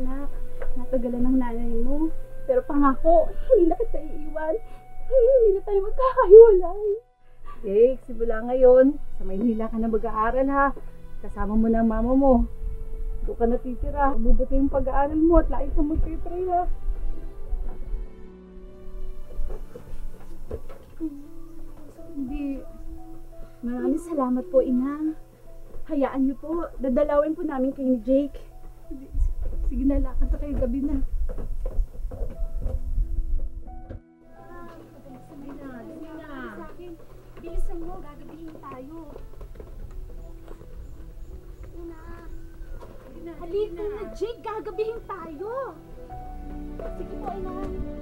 anak. Natagalan ng nanay mo. Pero pangako, hindi na kita iiwan. Hindi na tayo magkakahiwalay. Jake, simula ngayon, sa Maynila ka na mag-aaral ha. Kasama mo na mama mo. Doon ka natitira. Mabuti yung pag-aaral mo at lagi ka magtitry ha. Hindi. Maraming salamat po, Inang. Hayaan niyo po. Dadalawin po namin kay ni Jake. Sige, sige na, lakad na kayo. Gabi na. Bilisan mo, gagabihin tayo. Halika na, Jake, gagabihin tayo. Sige po, ina.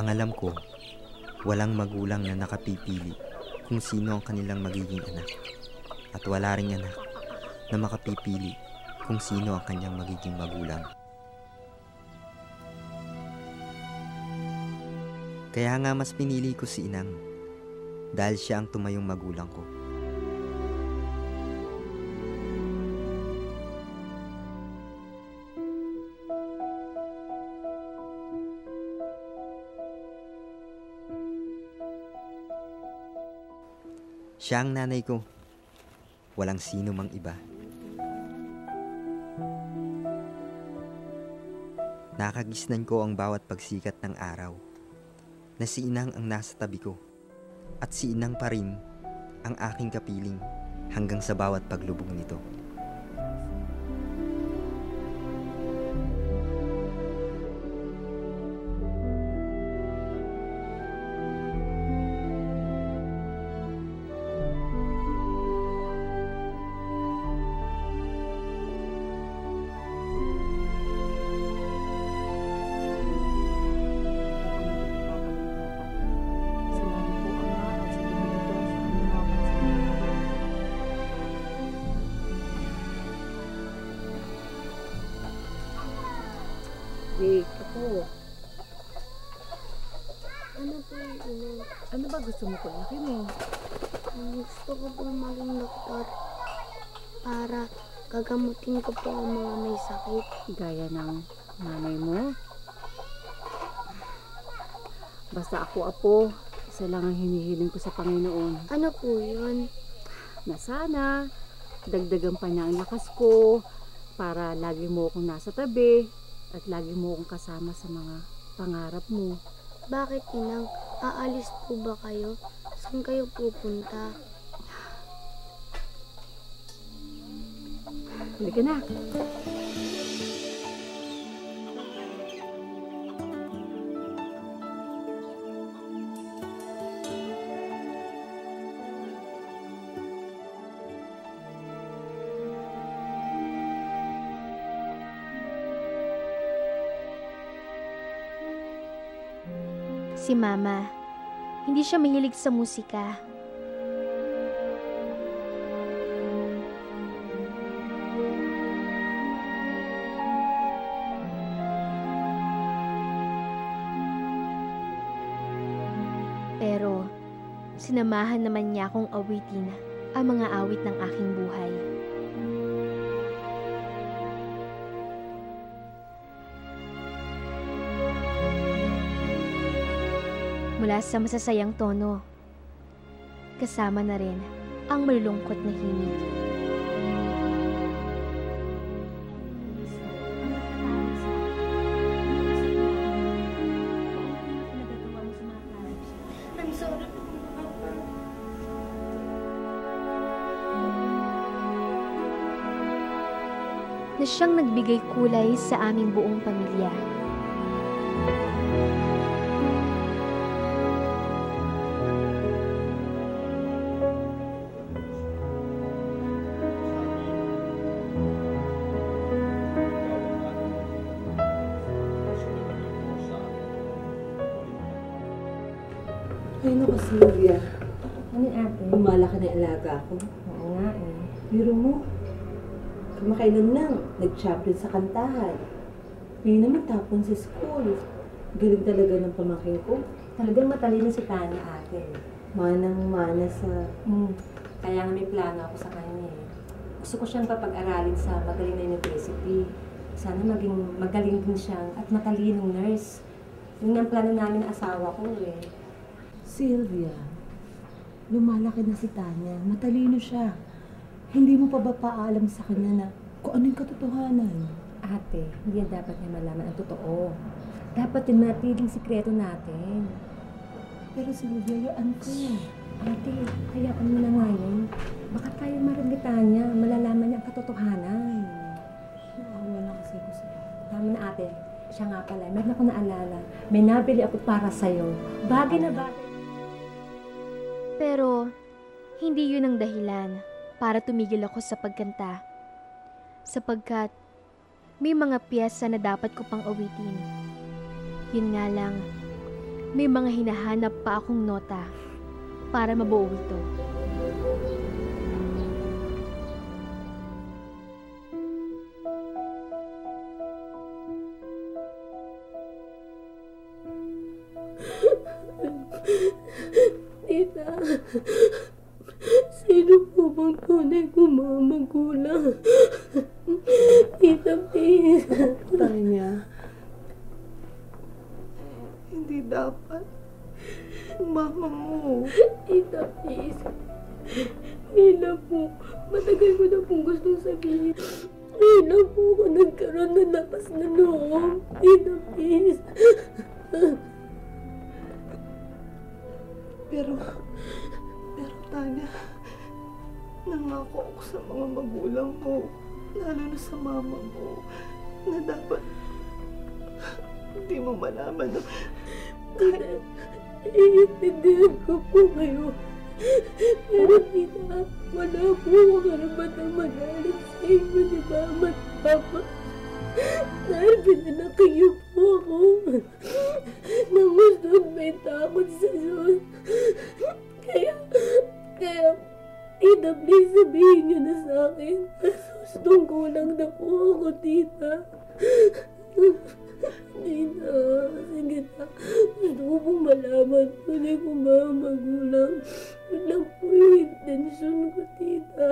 Ang alam ko, walang magulang na nakapipili kung sino ang kanilang magiging anak. At wala ring anak na makapipili kung sino ang kanyang magiging magulang. Kaya nga mas pinili ko si Inang dahil siya ang tumayong magulang ko. Siya ang nanay ko. Walang sino mang iba. Nakagisnan ko ang bawat pagsikat ng araw na si Inang ang nasa tabi ko at si Inang pa rin ang aking kapiling hanggang sa bawat paglubog nito. Gusto mo paglaki mo? Gusto ko po maging doktor para gagamutin ko po ang mga may sakit. Gaya ng nanay mo? Basta ako, apo, isa lang ang hinihiling ko sa Panginoon. Ano po yun? na sana dagdagan pa niya ang lakas ko para lagi mo akong nasa tabi at lagi mo akong kasama sa mga pangarap mo. Bakit inang? Aalis po ba kayo? Saan kayo pupunta? Halika na. Si Mama, hindi siya mahilig sa musika. Pero, sinamahan naman niya akong awitin ang mga awit ng aking buhay. Mula sa masasayang tono. Kasama na rin ang malulungkot na himig. Na siyang nagbigay kulay sa aming buong pamilya. Ay, naku, Sylvia. Ano ate? Lumalaki na alaga ko. Oo nga eh. Biro mo, kamakailan lang, nag-champion sa kantahan. Ngayon naman tapon sa school. Galing talaga ng pamangkin ko. Talagang matalino si Tanya ate. Manang-mana sa... Hmm. Kaya nga may plano ako sa kanya eh. Gusto ko siyang papag-aralin sa magaling na university. Sana maging magaling din siyang at matalinong nurse. Yun ang plano namin ng asawa ko eh. Sylvia, lumalaki na si Tanya. Matalino siya. Hindi mo pa ba paalam sa kanya na kung ano yung katotohanan? Ate, hindi yan dapat niya malaman ang totoo. Dapat din matiling sikreto natin. Pero Sylvia, you're unfair. Ate, hayaan mo na nga yun. Baka tayo marigitan niya, malalaman niya ang katotohanan. Naawa lang kasi ko sa'yo. Tama na ate, siya nga pala, meron ako naalala. May nabili ako para sa'yo. Bagay na bagay. Pero, hindi yun ang dahilan para tumigil ako sa pagkanta. Sapagkat, may mga piyesa na dapat ko pang awitin. Yun nga lang, may mga hinahanap pa akong nota para mabuo ito. Sino po bang tunay kong mga magulang? Tita, please. Tanya, Hindi dapat. Mama mo. Tita, please. Hila po. Matagal ko na pong gustong sabihin. Hila po ako nagkaroon ng lakas na loob. Tita, please. Pero, pero Tanya, nangako ako sa mga magulang mo, lalo na sa mama mo, na dapat hindi mo malaman na Tita, iintindihan ko po kayo. Pero tita, wala po ako karapatang magalit sa inyo ni Mama at Papa. Dahil pinalaki Sustong kulang na po ako, tita. Tita, sige na. Gusto ko pong malaman tunay ko mga magulang. Yun po yung intensyon ko, tita.